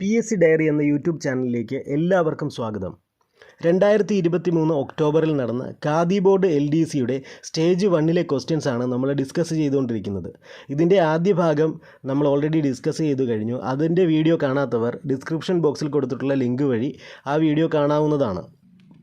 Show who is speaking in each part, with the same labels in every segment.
Speaker 1: P S C diary എന്ന YouTube ചാനലിലേക്ക് എല്ലാവർക്കും സ്വാഗതം. രണ്ടായിരത്തി ഇരുപത്തി മൂന്ന് ഒക്ടോബറിൽ നടന്ന ഖാദി ബോർഡ് എൽ ഡി സിയുടെ സ്റ്റേജ് വണ്ണിലെ ക്വസ്റ്റ്യൻസ് ആണ് നമ്മൾ ഡിസ്കസ് ചെയ്തുകൊണ്ടിരിക്കുന്നത്. ഇതിന്റെ ആദ്യ ഭാഗം നമ്മൾ ഓൾറെഡി ഡിസ്കസ് ചെയ്തു കഴിഞ്ഞു. അതിന്റെ വീഡിയോ കാണാത്തവർ ഡിസ്ക്രിപ്ഷൻ ബോക്സിൽ കൊടുത്തിട്ടുള്ള ലിങ്ക് വഴി ആ വീഡിയോ കാണാവുന്നതാണ്.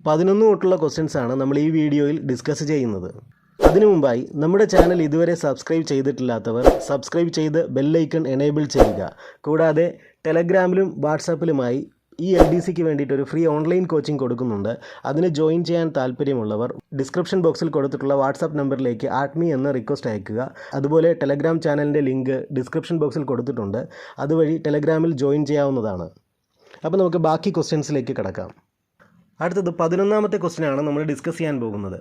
Speaker 1: പതിനൊന്ന് തൊട്ടുള്ള ക്വസ്റ്റ്യൻസ് ആണ് നമ്മൾ ഈ വീഡിയോയിൽ ഡിസ്കസ് ചെയ്യുന്നത്. അതിനു മുമ്പായി നമ്മുടെ ചാനൽ ഇതുവരെ സബ്സ്ക്രൈബ് ചെയ്തിട്ടില്ലാത്തവർ സബ്സ്ക്രൈബ് ചെയ്ത് ബെല്ലൈക്കൺ എനേബിൾ ചെയ്യുക. കൂടാതെ ടെലഗ്രാമിലും വാട്സാപ്പിലുമായി ഈ എൽ ഡി സിക്ക് വേണ്ടിയിട്ട് ഒരു ഫ്രീ ഓൺലൈൻ കോച്ചിങ് കൊടുക്കുന്നുണ്ട്. അതിന് ജോയിൻ ചെയ്യാൻ താല്പര്യമുള്ളവർ ഡിസ്ക്രിപ്ഷൻ ബോക്സിൽ കൊടുത്തിട്ടുള്ള വാട്സാപ്പ് നമ്പറിലേക്ക് ആഡ്മി എന്ന റിക്വസ്റ്റ് അയക്കുക. അതുപോലെ ടെലഗ്രാം ചാനലിന്റെ ലിങ്ക് ഡിസ്ക്രിപ്ഷൻ ബോക്സിൽ കൊടുത്തിട്ടുണ്ട്. അതുവഴി ടെലഗ്രാമിൽ ജോയിൻ ചെയ്യാവുന്നതാണ്. അപ്പോൾ നമുക്ക് ബാക്കി ക്വസ്റ്റ്യൻസിലേക്ക് കിടക്കാം. അടുത്തത് പതിനൊന്നാമത്തെ ക്വസ്റ്റ്യനാണ് നമ്മൾ ഡിസ്കസ് ചെയ്യാൻ പോകുന്നത്.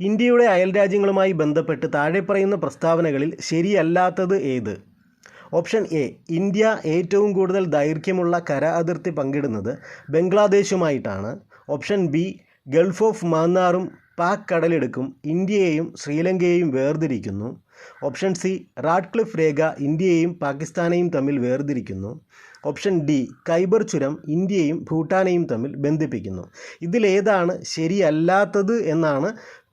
Speaker 1: ഇന്ത്യയുടെ അയൽരാജ്യങ്ങളുമായി ബന്ധപ്പെട്ട് താഴെ പറയുന്ന പ്രസ്താവനകളിൽ ശരിയല്ലാത്തത് ഏത്? ഓപ്ഷൻ എ ഇന്ത്യ ഏറ്റവും കൂടുതൽ ദൈർഘ്യമുള്ള കര അതിർത്തി പങ്കിടുന്നത് ബംഗ്ലാദേശുമായിട്ടാണ്. ഓപ്ഷൻ ബി ഗൾഫ് ഓഫ് മാന്നാറും പാക് കടലെടുക്കും ഇന്ത്യയെയും ശ്രീലങ്കയെയും വേർതിരിക്കുന്നു. ഓപ്ഷൻ സി റാഡ്ക്ലിഫ് രേഖ ഇന്ത്യയെയും പാകിസ്ഥാനെയും തമ്മിൽ വേർതിരിക്കുന്നു. ഓപ്ഷൻ ഡി കൈബർ ചുരം ഇന്ത്യയും ഭൂട്ടാനെയും തമ്മിൽ ബന്ധിപ്പിക്കുന്നു. ഇതിലേതാണ് ശരിയല്ലാത്തത് എന്നാണ്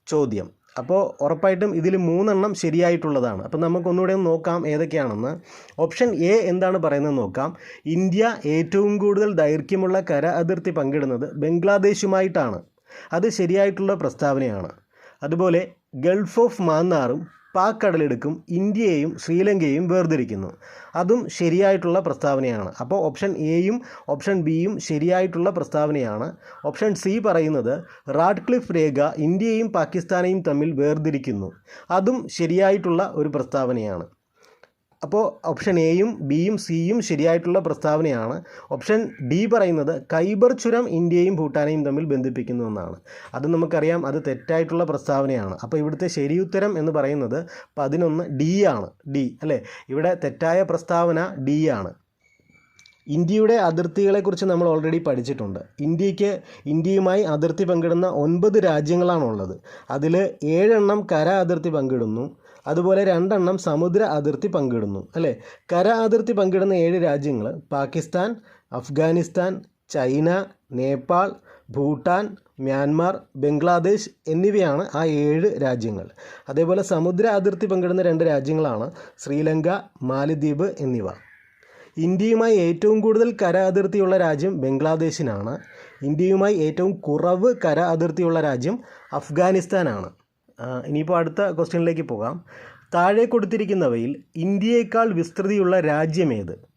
Speaker 1: ചോദ്യം. അപ്പോൾ ഉറപ്പായിട്ടും ഇതിൽ മൂന്നെണ്ണം ശരിയായിട്ടുള്ളതാണ്. അപ്പോൾ നമുക്കൊന്നുകൂടെ ഒന്ന് നോക്കാം ഏതൊക്കെയാണെന്ന്. ഓപ്ഷൻ എ എന്താണ് പറയുന്നത് നോക്കാം. ഇന്ത്യ ഏറ്റവും കൂടുതൽ ദൈർഘ്യമുള്ള കര അതിർത്തി പങ്കിടുന്നത് ബംഗ്ലാദേശുമായിട്ടാണ്. അത് ശരിയായിട്ടുള്ള പ്രസ്താവനയാണ്. അതുപോലെ ഗൾഫ് ഓഫ് മാന്നാറും പാക് കടലെടുക്കും ഇന്ത്യയെയും ശ്രീലങ്കയെയും വേർതിരിക്കുന്നു. അതും ശരിയായിട്ടുള്ള പ്രസ്താവനയാണ്. അപ്പോൾ ഓപ്ഷൻ എയും ഓപ്ഷൻ ബിയും ശരിയായിട്ടുള്ള പ്രസ്താവനയാണ്. ഓപ്ഷൻ സി പറയുന്നത് റാഡ്ക്ലിഫ് രേഖ ഇന്ത്യയും പാകിസ്ഥാനെയും തമ്മിൽ വേർതിരിക്കുന്നു. അതും ശരിയായിട്ടുള്ള ഒരു പ്രസ്താവനയാണ്. അപ്പോൾ ഓപ്ഷൻ എയും ബിയും സിയും ശരിയായിട്ടുള്ള പ്രസ്താവനയാണ്. ഓപ്ഷൻ ഡി പറയുന്നത് കൈബർ ചുരം ഇന്ത്യയും ഭൂട്ടാനെയും തമ്മിൽ ബന്ധിപ്പിക്കുന്നു എന്നാണ്. അത് നമുക്കറിയാം അത് തെറ്റായിട്ടുള്ള പ്രസ്താവനയാണ്. അപ്പോൾ ഇവിടുത്തെ ശരിയുത്തരം എന്ന് പറയുന്നത് പതിനൊന്ന് ഡി ആണ്. ഡി അല്ലേ? ഇവിടെ തെറ്റായ പ്രസ്താവന ഡി ആണ്. ഇന്ത്യയുടെ അതിർത്തികളെക്കുറിച്ച് നമ്മൾ ഓൾറെഡി പഠിച്ചിട്ടുണ്ട്. ഇന്ത്യയ്ക്ക് ഇന്ത്യയുമായി അതിർത്തി പങ്കിടുന്ന ഒൻപത് രാജ്യങ്ങളാണുള്ളത്. അതിൽ ഏഴെണ്ണം കര അതിർത്തി പങ്കിടുന്നു. അതുപോലെ രണ്ടെണ്ണം സമുദ്ര അതിർത്തി പങ്കിടുന്നു അല്ലേ? കര അതിർത്തി പങ്കിടുന്ന ഏഴ് രാജ്യങ്ങൾ പാകിസ്ഥാൻ അഫ്ഗാനിസ്ഥാൻ ചൈന നേപ്പാൾ ഭൂട്ടാൻ മ്യാൻമാർ ബംഗ്ലാദേശ് എന്നിവയാണ് ആ ഏഴ് രാജ്യങ്ങൾ അതേപോലെ സമുദ്ര അതിർത്തി പങ്കിടുന്ന രണ്ട് രാജ്യങ്ങളാണ് ശ്രീലങ്ക മാലിദ്വീപ് എന്നിവ. ഇന്ത്യയുമായി ഏറ്റവും കൂടുതൽ കര അതിർത്തിയുള്ള രാജ്യം ബംഗ്ലാദേശിനാണ്. ഇന്ത്യയുമായി ഏറ്റവും കുറവ് കര അതിർത്തിയുള്ള രാജ്യം അഫ്ഗാനിസ്ഥാനാണ്. ഇനിയിപ്പോൾ അടുത്ത ക്വസ്റ്റ്യനിലേക്ക് പോകാം. താഴെ കൊടുത്തിരിക്കുന്നവയിൽ ഇന്ത്യയേക്കാൾ വിസ്തൃതിയുള്ള രാജ്യമേത്?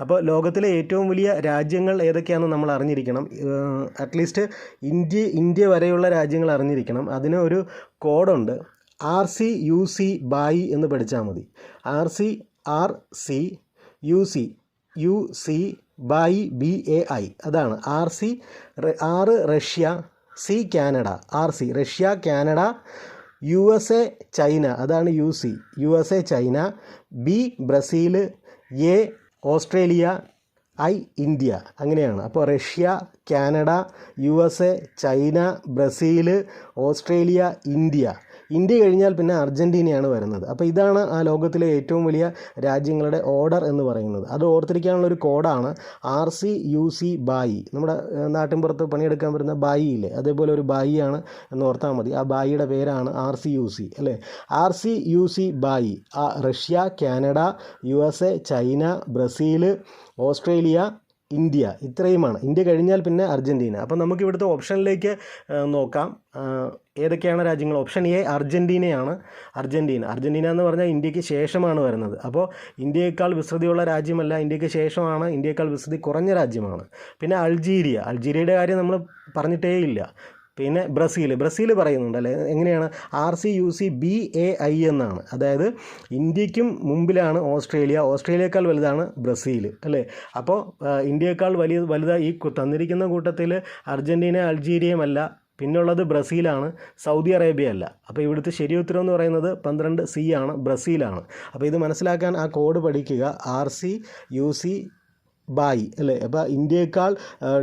Speaker 1: അപ്പോൾ ലോകത്തിലെ ഏറ്റവും വലിയ രാജ്യങ്ങൾ ഏതൊക്കെയാണെന്ന് നമ്മൾ അറിഞ്ഞിരിക്കണം. അറ്റ്ലീസ്റ്റ് ഇന്ത്യ ഇന്ത്യ വരെയുള്ള രാജ്യങ്ങൾ അറിഞ്ഞിരിക്കണം. അതിന് ഒരു കോഡുണ്ട്. ആർ സി യു സി ബായി എന്ന് പഠിച്ചാൽ മതി. R C R C U C U C Bai B A I. അതാണ്. ആർ സി ആറ് Russia C Canada R C Russia Canada U S A China. അതാണ് U C. U S A China. B Brazil A Australia. I India. അങ്ങനെയാണ്. അപ്പോൾ Russia Canada U S A China Brazil Australia India. India കഴിഞ്ഞാൽ പിന്നെ അർജന്റീനയാണ് വരുന്നത്. അപ്പോൾ ഇതാണ് ആ ലോകത്തിലെ ഏറ്റവും വലിയ രാജ്യങ്ങളുടെ ഓർഡർ എന്ന് പറയുന്നത്. അത് ഓർത്തിരിക്കാനുള്ള ഒരു കോഡാണ് ആർ സി യു സി ബായി. നമ്മുടെ നാട്ടിൻപുറത്ത് പണിയെടുക്കാൻ വരുന്ന ബായി ഇല്ലേ അതേപോലെ ഒരു ബായിയാണ് എന്ന് ഓർത്താൽ മതി. ആ ബായിയുടെ പേരാണ് ആർ സി യു സി അല്ലേ? ആർ സി യു സി ബായി. ആ Russia Canada U S A China Brazil Australia India ഇത്രയുമാണ്. ഇന്ത്യ കഴിഞ്ഞാൽ പിന്നെ അർജന്റീന അപ്പം നമുക്ക് ഇവിടുത്തെ ഓപ്ഷനിലേക്ക് നോക്കാം. ഏതൊക്കെയാണ് രാജ്യങ്ങൾ? ഓപ്ഷൻ എ അർജന്റീനയാണ് അർജന്റീന അർജന്റീന എന്ന് പറഞ്ഞാൽ ഇന്ത്യയ്ക്ക് ശേഷമാണ് വരുന്നത്. അപ്പോൾ ഇന്ത്യയേക്കാൾ വിസ്തൃതിയുള്ള രാജ്യമല്ല ഇന്ത്യയ്ക്ക് ശേഷമാണ് ഇന്ത്യയേക്കാൾ വിസ്തൃതി കുറഞ്ഞ രാജ്യമാണ്. പിന്നെ അൾജീരിയ. അൾജീരിയയുടെ കാര്യം നമ്മൾ പറഞ്ഞിട്ടേ ഇല്ല. പിന്നെ ബ്രസീൽ. ബ്രസീൽ പറയുന്നുണ്ട് അല്ലേ? എങ്ങനെയാണ്? R C U C B A I എന്നാണ്. അതായത് ഇന്ത്യക്കും മുമ്പിലാണ് ഓസ്ട്രേലിയ. ഓസ്ട്രേലിയേക്കാൾ വലുതാണ് ബ്രസീൽ അല്ലേ? അപ്പോൾ ഇന്ത്യയേക്കാൾ വലിയ വലുതായി ഈ തന്നിരിക്കുന്ന കൂട്ടത്തിൽ അർജന്റീന അൾജീരിയയുമല്ല പിന്നുള്ളത് ബ്രസീലാണ്. സൗദി അറേബ്യ അല്ല. അപ്പോൾ ഇവിടുത്തെ ശരി ഉത്തരം എന്ന് പറയുന്നത് പന്ത്രണ്ട് സി ആണ് ബ്രസീലാണ്. അപ്പോൾ ഇത് മനസ്സിലാക്കാൻ ആ കോഡ് പഠിക്കുക. ആർ സി യു സി ബായ് അല്ലേ? അപ്പോൾ ഇന്ത്യയേക്കാൾ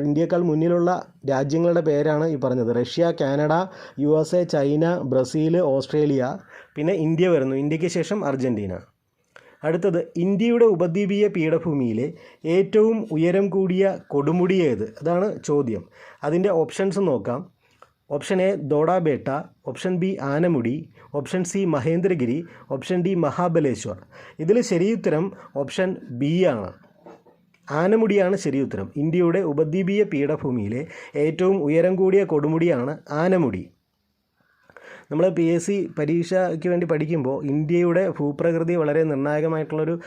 Speaker 1: ഇന്ത്യയേക്കാൾ മുന്നിലുള്ള രാജ്യങ്ങളുടെ പേരാണ് ഈ പറഞ്ഞത്. Russia Canada U S A China Brazil Australia. പിന്നെ ഇന്ത്യ വരുന്നു. ഇന്ത്യയ്ക്ക് ശേഷം അർജന്റീന അടുത്തത് ഇന്ത്യയുടെ ഉപദ്വീപീയ പീഠഭൂമിയിലെ ഏറ്റവും ഉയരം കൂടിയ കൊടുമുടി ഏത്? അതാണ് ചോദ്യം. അതിന്റെ ഓപ്ഷൻസ് നോക്കാം. Option A Doddabetta option B Anamudi option C Mahendragiri option D Mahabaleshwar. ഇതിൽ ശരിയുത്തരം ഓപ്ഷൻ ബി ആണ്. ആനമുടിയാണ് ശരിയുത്തരം. ഇന്ത്യയുടെ ഉപദ്വീപീയ പീഠഭൂമിയിലെ ഏറ്റവും ഉയരം കൂടിയ കൊടുമുടിയാണ് ആനമുടി. നമ്മൾ പി എസ് സി പരീക്ഷയ്ക്ക് വേണ്ടി പഠിക്കുമ്പോൾ ഇന്ത്യയുടെ ഭൂപ്രകൃതി വളരെ നിർണായകമായിട്ടുള്ളൊരു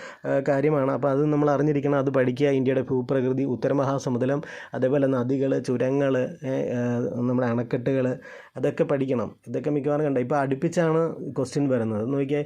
Speaker 1: കാര്യമാണ്. അപ്പോൾ അത് നമ്മൾ അറിഞ്ഞിരിക്കണം. അത് പഠിക്കുക. ഇന്ത്യയുടെ ഭൂപ്രകൃതി ഉത്തരമഹാസമുദ്രം അതേപോലെ നദികൾ ചുരങ്ങൾ നമ്മുടെ അണക്കെട്ടുകൾ അതൊക്കെ പഠിക്കണം. ഇതൊക്കെ മിക്കവാറും കണ്ട? ഇപ്പോൾ അടുപ്പിച്ചാണ് ക്വസ്റ്റ്യൻ വരുന്നത്. നോക്കിയേ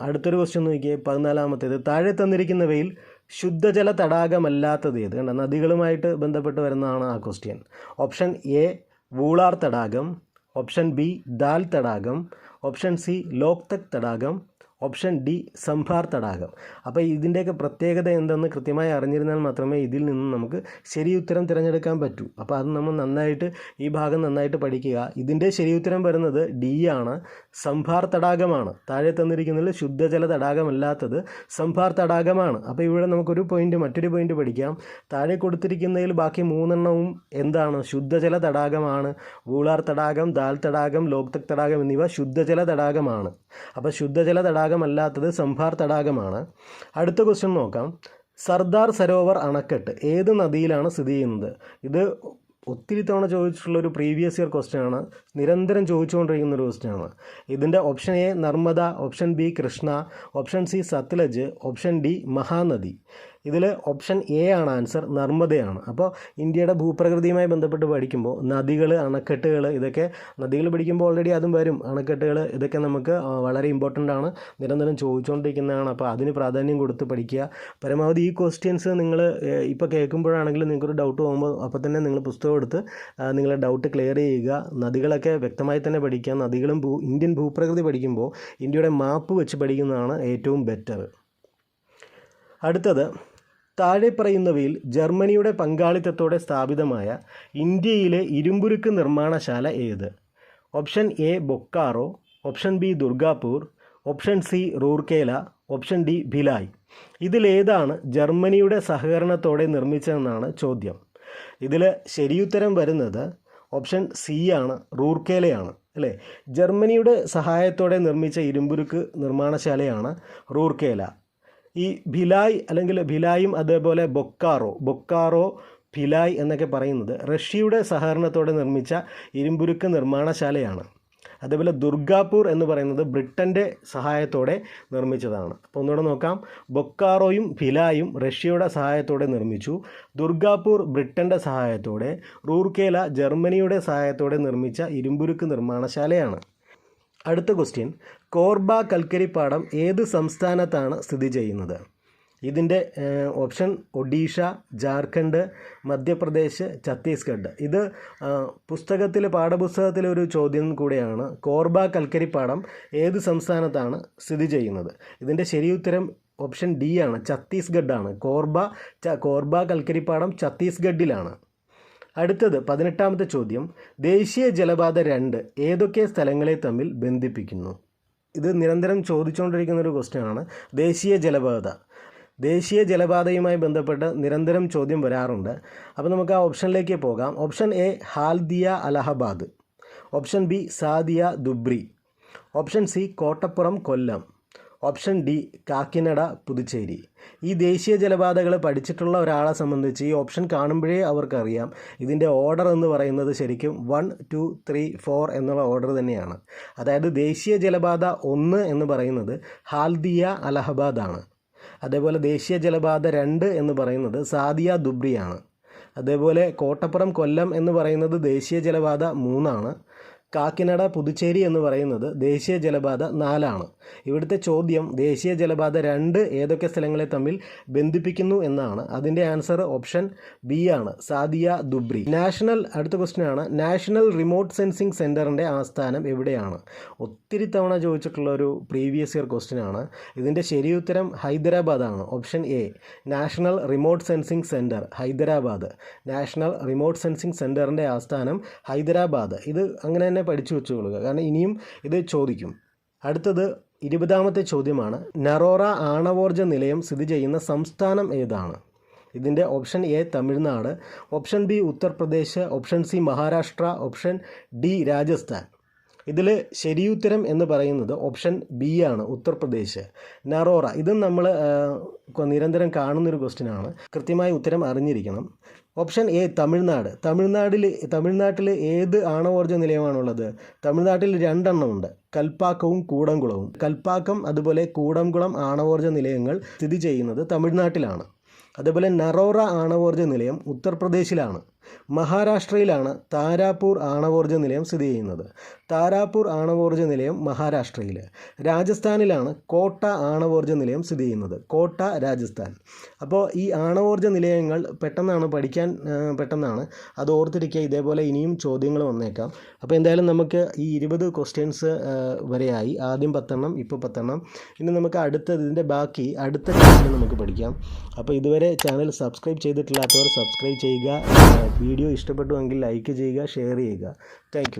Speaker 1: അടുത്തൊരു ക്വസ്റ്റ്യൻ നോക്കിയേ പതിനാലാമത്തേത്. താഴെ തന്നിരിക്കുന്നവയിൽ ശുദ്ധജല തടാകമല്ലാത്തത് ഏത്? കണ്ട? നദികളുമായിട്ട് ബന്ധപ്പെട്ട് വരുന്നതാണ് ആ ക്വസ്റ്റ്യൻ ഓപ്ഷൻ എ വൂളാർ തടാകം. ഓപ്ഷൻ ബി ദാൽ തടാകം ഓപ്ഷൻ സി ലോക്തക് തടാകം ഓപ്ഷൻ ഡി സംഭാർ തടാകം. അപ്പോൾ ഇതിന്റെയൊക്കെ പ്രത്യേകത എന്തെന്ന് കൃത്യമായി അറിഞ്ഞിരുന്നാൽ മാത്രമേ ഇതിൽ നിന്ന് നമുക്ക് ശരി ഉത്തരം തിരഞ്ഞെടുക്കാൻ പറ്റൂ. അപ്പോൾ അത് നമ്മൾ നന്നായിട്ട് ഈ ഭാഗം നന്നായിട്ട് പഠിക്കുക. ഇതിന്റെ ശരി ഉത്തരം വരുന്നത് ഡി ആണ്. സംഭാർ തടാകമാണ്. താഴെ തന്നിരിക്കുന്നതിൽ ശുദ്ധജല തടാകമല്ലാത്തത് സംഭാർ തടാകമാണ്. അപ്പോൾ ഇവിടെ നമുക്കൊരു പോയിന്റ് മറ്റൊരു പോയിന്റ് പഠിക്കാം. താഴെ കൊടുത്തിരിക്കുന്നതിൽ ബാക്കി മൂന്നെണ്ണവും എന്താണ്? ശുദ്ധജല തടാകമാണ്. വൂളാർ തടാകം ദാൽ തടാകം ലോക്തക് തടാകം എന്നിവ ശുദ്ധജല തടാകമാണ്. അപ്പോൾ ശുദ്ധജല തടാകമല്ലാത്തത് സംഭാർ തടാകമാണ്. അടുത്ത ക്വസ്റ്റ്യൻ നോക്കാം. സർദാർ സരോവർ അണക്കെട്ട് ഏത് നദിയിലാണ് സ്ഥിതി ചെയ്യുന്നത്? ഇത് ഒത്തിരി തവണ ചോദിച്ചിട്ടുള്ള ഒരു പ്രീവിയസ് ഇയർ ക്വസ്റ്റ്യൻ ആണ്. നിരന്തരം ചോദിച്ചുകൊണ്ടിരിക്കുന്ന ഒരു ക്വസ്റ്റ്യൻ ആണ്. ഇതിന്റെ option A Narmada option B Krishna option C Sutlej option D Mahanadi. ഇതിൽ ഓപ്ഷൻ എ ആണ് ആൻസർ നർമ്മദയാണ്. അപ്പോൾ ഇന്ത്യയുടെ ഭൂപ്രകൃതിയുമായി ബന്ധപ്പെട്ട് പഠിക്കുമ്പോൾ നദികൾ അണക്കെട്ടുകൾ ഇതൊക്കെ നദികൾ പഠിക്കുമ്പോൾ ഓൾറെഡി അതും വരും. അണക്കെട്ടുകൾ ഇതൊക്കെ നമുക്ക് വളരെ ഇമ്പോർട്ടന്റ് ആണ്. നിരന്തരം ചോദിച്ചുകൊണ്ടിരിക്കുന്നതാണ് അപ്പോൾ അതിന് പ്രാധാന്യം കൊടുത്ത് പഠിക്കുക. പരമാവധി ഈ ക്വസ്റ്റ്യൻസ് നിങ്ങൾ ഇപ്പോൾ കേൾക്കുമ്പോഴാണെങ്കിലും നിങ്ങൾക്കൊരു ഡൗട്ട് പോകുമ്പോൾ അപ്പോൾ തന്നെ നിങ്ങൾ പുസ്തകം എടുത്ത് നിങ്ങളുടെ നിങ്ങളെ ഡൗട്ട് ക്ലിയർ ചെയ്യുക. നദികളൊക്കെ വ്യക്തമായി തന്നെ പഠിക്കുക. നദികളും ഭൂ ഇന്ത്യൻ ഭൂപ്രകൃതി പഠിക്കുമ്പോൾ ഇന്ത്യയുടെ മാപ്പ് വെച്ച് പഠിക്കുന്നതാണ് ഏറ്റവും ബെറ്റർ അടുത്തത് താഴെ പറയുന്നവയിൽ ജർമ്മനിയുടെ പങ്കാളിത്തത്തോടെ സ്ഥാപിതമായ ഇന്ത്യയിലെ ഇരുമ്പുരുക്ക് നിർമ്മാണശാല ഏത്? Option A Bokaro option B Durgapur option C Rourkela option D Bhilai. ഇതിലേതാണ് ജർമ്മനിയുടെ സഹകരണത്തോടെ നിർമ്മിച്ചതെന്നാണ് ചോദ്യം. ഇതിൽ ശരിയുത്തരം വരുന്നത് ഓപ്ഷൻ സി ആണ് റൂർക്കേലയാണ് അല്ലേ? ജർമ്മനിയുടെ സഹായത്തോടെ നിർമ്മിച്ച ഇരുമ്പുരുക്ക് നിർമ്മാണശാലയാണ് റൂർക്കേല. ഈ ഭിലായ് അല്ലെങ്കിൽ ഭിലായും അതേപോലെ ബൊക്കാറോ ബൊക്കാറോ ഭിലായ് എന്നൊക്കെ പറയുന്നത് റഷ്യയുടെ സഹകരണത്തോടെ നിർമ്മിച്ച ഇരുമ്പുരുക്ക് നിർമ്മാണശാലയാണ്. അതേപോലെ ദുർഗാപൂർ എന്ന് പറയുന്നത് ബ്രിട്ടന്റെ സഹായത്തോടെ നിർമ്മിച്ചതാണ്. അപ്പോൾ ഒന്നുകൂടെ നോക്കാം. ബൊക്കാറോയും ഭിലായും റഷ്യയുടെ സഹായത്തോടെ നിർമ്മിച്ചു. ദുർഗാപൂർ ബ്രിട്ടന്റെ സഹായത്തോടെ റൂർക്കേല ജർമ്മനിയുടെ സഹായത്തോടെ നിർമ്മിച്ച ഇരുമ്പുരുക്ക് നിർമ്മാണശാലയാണ്. അടുത്ത ക്വസ്റ്റ്യൻ. കോർബ കൽക്കരിപ്പാടം ഏത് സംസ്ഥാനത്താണ് സ്ഥിതി ചെയ്യുന്നത്? ഇതിന്റെ ഓപ്ഷൻ ഒഡീഷ ജാർഖണ്ഡ് മധ്യപ്രദേശ് ഛത്തീസ്ഗഡ്. ഇത് പുസ്തകത്തിൽ പാഠപുസ്തകത്തിലെ ഒരു ചോദ്യം കൂടെയാണ്. കോർബ കൽക്കരിപ്പാടം ഏത് സംസ്ഥാനത്താണ് സ്ഥിതി ചെയ്യുന്നത്? ഇതിന്റെ ശരിയുത്തരം ഓപ്ഷൻ ഡി ആണ് ഛത്തീസ്ഗഡാണ്. കോർബ കോർബ കൽക്കരിപ്പാടം ഛത്തീസ്ഗഡിലാണ്. അടുത്തത് പതിനെട്ടാമത്തെ ചോദ്യം. ദേശീയ ജലപാത രണ്ട് ഏതൊക്കെ സ്ഥലങ്ങളെ തമ്മിൽ ബന്ധിപ്പിക്കുന്നു? ഇത് നിരന്തരം ചോദിച്ചുകൊണ്ടിരിക്കുന്ന ഒരു ക്വസ്റ്റ്യൻ ആണ്. ദേശീയ ജലപാത ദേശീയ ജലപാതയുമായി ബന്ധപ്പെട്ട് നിരന്തരം ചോദ്യം വരാറുണ്ട്. അപ്പോൾ നമുക്ക് ആ ഓപ്ഷനിലേക്ക് പോകാം. Option A Haldia Allahabad. Option B Sadiya Dhubri. Option C Kottapuram Kollam. Option D Kakinada Puducherry. ഈ ദേശീയ ജലപാതകൾ പഠിച്ചിട്ടുള്ള ഒരാളെ സംബന്ധിച്ച് ഈ ഓപ്ഷൻ കാണുമ്പോഴേ അവർക്കറിയാം. ഇതിന്റെ ഓർഡർ എന്ന് പറയുന്നത് ശരിക്കും വൺ ടു ത്രീ ഫോർ എന്നുള്ള ഓർഡർ തന്നെയാണ്. അതായത് ദേശീയ ജലപാത ഒന്ന് എന്ന് പറയുന്നത് ഹാൽദിയ അലഹബാദാണ്. അതേപോലെ ദേശീയ ജലപാത രണ്ട് എന്ന് പറയുന്നത് സാദിയ ദുബ്രിയാണ്. അതേപോലെ കോട്ടപ്പുറം കൊല്ലം എന്ന് പറയുന്നത് ദേശീയ ജലപാത മൂന്നാണ്. കാക്കിനഡ പുതുച്ചേരി എന്ന് പറയുന്നത് ദേശീയ ജലപാത നാലാണ്. ഇവിടുത്തെ ചോദ്യം ദേശീയ ജലപാത രണ്ട് ഏതൊക്കെ സ്ഥലങ്ങളെ തമ്മിൽ ബന്ധിപ്പിക്കുന്നു എന്നാണ്. അതിന്റെ ആൻസർ ഓപ്ഷൻ ബി ആണ് സാദിയ ദുബ്രി. നാഷണൽ അടുത്ത ക്വസ്റ്റ്യൻ ആണ് നാഷണൽ റിമോട്ട് സെൻസിങ് സെന്ററിന്റെ ആസ്ഥാനം എവിടെയാണ്? ഒത്തിരി തവണ ചോദിച്ചിട്ടുള്ള ഒരു പ്രീവിയസ് ഇയർ ക്വസ്റ്റ്യൻ ആണ്. ഇതിന്റെ ശരിയുത്തരം ഹൈദരാബാദാണ് option A national remote sensing centre Hyderabad. National remote sensing സെന്ററിന്റെ ആസ്ഥാനം ഹൈദരാബാദ്. ഇത് അങ്ങനെ തന്നെ പഠിച്ചു വെച്ചുകൊള്ളുക കാരണം ഇനിയും ഇത് ചോദിക്കും. അടുത്തത് ഇരുപതാമത്തെ ചോദ്യമാണ്. നറോറ ആണവോർജ നിലയം സ്ഥിതി ചെയ്യുന്ന സംസ്ഥാനം ഏതാണ്? ഇതിന്റെ option A Tamil Nadu option B Uttar Pradesh option C Maharashtra option D Rajasthan. ഇതിൽ ശരിയുത്തരം എന്ന് പറയുന്നത് ഓപ്ഷൻ ബി ആണ് ഉത്തർപ്രദേശ്. നറോറ ഇതും നമ്മൾ നിരന്തരം കാണുന്നൊരു ക്വസ്റ്റ്യൻ ആണ്. കൃത്യമായ ഉത്തരം അറിഞ്ഞിരിക്കണം. Option A Tamil Nadu. തമിഴ്നാടിൽ തമിഴ്നാട്ടിൽ ഏത് ആണവോർജ നിലയമാണുള്ളത്? തമിഴ്നാട്ടിൽ രണ്ടെണ്ണം ഉണ്ട്. കൽപ്പാക്കവും കൂടംകുളവും. കൽപ്പാക്കം അതുപോലെ കൂടംകുളം ആണവോർജ നിലയങ്ങൾ സ്ഥിതി ചെയ്യുന്നത് തമിഴ്നാട്ടിലാണ്. അതുപോലെ നറോറ ആണവോർജ നിലയം ഉത്തർപ്രദേശിലാണ്. മഹാരാഷ്ട്രയിലാണ് താരാപൂർ ആണവോർജ നിലയം സ്ഥിതി ചെയ്യുന്നത്. താരാപൂർ ആണവോർജ നിലയം മഹാരാഷ്ട്രയിൽ രാജസ്ഥാനിലാണ് കോട്ട ആണവോർജ നിലയം സ്ഥിതി ചെയ്യുന്നത്. കോട്ട രാജസ്ഥാൻ. അപ്പോൾ ഈ ആണവോർജ നിലയങ്ങൾ പെട്ടെന്നാണ് പഠിക്കാൻ പെട്ടെന്നാണ് അത് ഓർത്തിരിക്കുക. ഇതേപോലെ ഇനിയും ചോദ്യങ്ങൾ വന്നേക്കാം. അപ്പോൾ എന്തായാലും നമുക്ക് ഈ ഇരുപത് ക്വസ്റ്റ്യൻസ് വരെയായി. ആദ്യം പത്തെണ്ണം ഇപ്പോൾ പത്തെണ്ണം. ഇനി നമുക്ക് അടുത്ത ഇതിന്റെ ബാക്കി അടുത്ത ക്ലാസ്സിൽ നമുക്ക് പഠിക്കാം. അപ്പോൾ ഇതുവരെ ചാനൽ സബ്സ്ക്രൈബ് ചെയ്തിട്ടില്ലാത്തവർ സബ്സ്ക്രൈബ് ചെയ്യുക. വീഡിയോ ഇഷ്ടപ്പെട്ടുവെങ്കിൽ ലൈക്ക് ചെയ്യുക ഷെയർ ചെയ്യുക. താങ്ക്